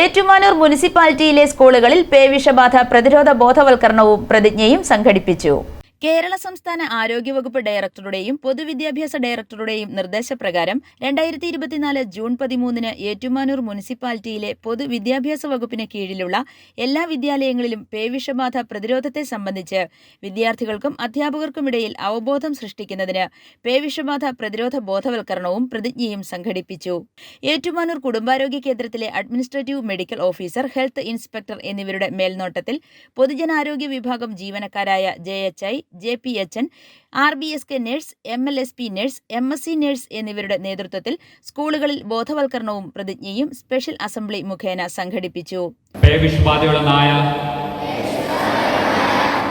ഏറ്റുമാനൂർ മുനിസിപ്പാലിറ്റിയിലെ സ്കൂളുകളിൽ പേവിഷബാധ പ്രതിരോധ ബോധവൽക്കരണവും പ്രതിജ്ഞയും സംഘടിപ്പിച്ചു. കേരള സംസ്ഥാന ആരോഗ്യവകുപ്പ് ഡയറക്ടറുടെയും പൊതുവിദ്യാഭ്യാസ ഡയറക്ടറുടെയും നിർദ്ദേശപ്രകാരം രണ്ടായിരത്തി ഇരുപത്തിനാല് ജൂൺ പതിമൂന്നിന് ഏറ്റുമാനൂർ മുനിസിപ്പാലിറ്റിയിലെ പൊതുവിദ്യാഭ്യാസ വകുപ്പിന് കീഴിലുള്ള എല്ലാ വിദ്യാലയങ്ങളിലും പേവിഷബാധ പ്രതിരോധത്തെ സംബന്ധിച്ച് വിദ്യാർത്ഥികൾക്കും അധ്യാപകർക്കുമിടയിൽ അവബോധം സൃഷ്ടിക്കുന്നതിന് പേവിഷബാധ പ്രതിരോധ ബോധവൽക്കരണവും പ്രതിജ്ഞയും സംഘടിപ്പിച്ചു. ഏറ്റുമാനൂർ കുടുംബാരോഗ്യ കേന്ദ്രത്തിലെ administrative medical officer health inspector എന്നിവരുടെ മേൽനോട്ടത്തിൽ പൊതുജനാരോഗ്യ വിഭാഗം ജീവനക്കാരായ J H I J P N R B S K nurse M L S P nurse M S C nurse എന്നിവരുടെ നേതൃത്വത്തിൽ സ്കൂളുകളിൽ ബോധവൽക്കരണവും പ്രതിജ്ഞയും സ്പെഷ്യൽ അസംബ്ലി മുഖേന സംഘടിപ്പിച്ചു.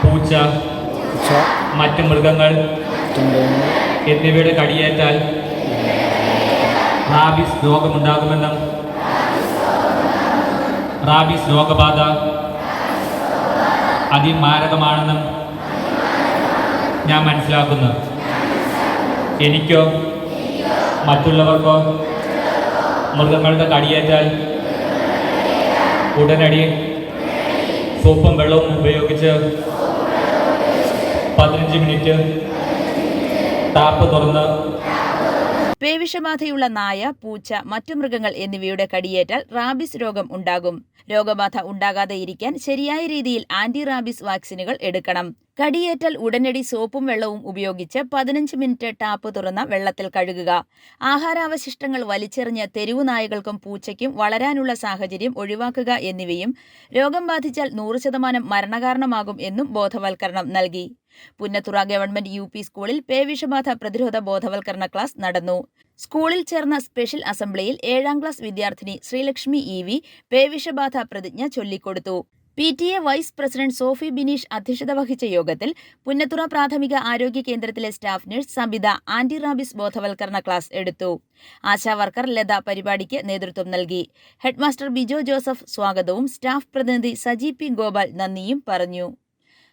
പൂച്ച മറ്റ് മൃഗങ്ങൾ എന്നിവയുടെ കടിയേറ്റാൽ റാബിസ് രോഗമുണ്ടാകുമെന്നും റാബിസ് രോഗബാധ അതിമാരകമാണെന്നും ഞാൻ മനസ്സിലാക്കുന്നു എനിക്കോ മറ്റുള്ളവർക്കോ മൃഗങ്ങളുടെ കടിയേറ്റാൽ ഉടനടി സോപ്പും വെള്ളവും ഉപയോഗിച്ച് പതിനഞ്ച് മിനിറ്റ് ടാപ്പ് തുറന്ന് പേവിഷബാധയുള്ള നായ പൂച്ച മറ്റു മൃഗങ്ങൾ എന്നിവയുടെ കടിയേറ്റാൽ റാബിസ് രോഗം ഉണ്ടാകും. രോഗബാധ ഉണ്ടാകാതെ ഇരിക്കാൻ ശരിയായ രീതിയിൽ ആന്റി റാബിസ് വാക്സിനുകൾ എടുക്കണം. കടിയേറ്റാൽ ഉടനടി സോപ്പും വെള്ളവും ഉപയോഗിച്ച് പതിനഞ്ച് മിനിറ്റ് ടാപ്പ് തുറന്ന വെള്ളത്തിൽ കഴുകുക. ആഹാരാവശിഷ്ടങ്ങൾ വലിച്ചെറിഞ്ഞ തെരുവു നായകൾക്കും പൂച്ചയ്ക്കും വളരാനുള്ള സാഹചര്യം ഒഴിവാക്കുക എന്നിവയും രോഗം ബാധിച്ചാൽ നൂറ് ശതമാനം മരണകാരണമാകും എന്നും ബോധവൽക്കരണം നൽകി. പുന്നത്തുറ ഗവൺമെന്റ് യു പി സ്കൂളിൽ പേവിഷബാധ പ്രതിരോധ ബോധവൽക്കരണ ക്ലാസ് നടന്നു. സ്കൂളിൽ ചേർന്ന സ്പെഷ്യൽ അസംബ്ലിയിൽ ഏഴാം ക്ലാസ് വിദ്യാർത്ഥിനി ശ്രീലക്ഷ്മി ഇ വി പേവിഷബാധ പ്രതിജ്ഞ ചൊല്ലിക്കൊടുത്തു. P T A vice president Sophy Bineesh അധ്യക്ഷത വഹിച്ച യോഗത്തിൽ പുന്നത്തുറ പ്രാഥമിക ആരോഗ്യ കേന്ദ്രത്തിലെ staff nurse Sabitha anti rabies ബോധവൽക്കരണ ക്ലാസ് എടുത്തു. ആശാ വർക്കർ ലത പരിപാടിക്ക് നേതൃത്വം നൽകി. ഹെഡ്മാസ്റ്റർ ബിജോ ജോസഫ് സ്വാഗതവും സ്റ്റാഫ് പ്രതിനിധി സജി പി ഗോപാൽ നന്ദിയും പറഞ്ഞു.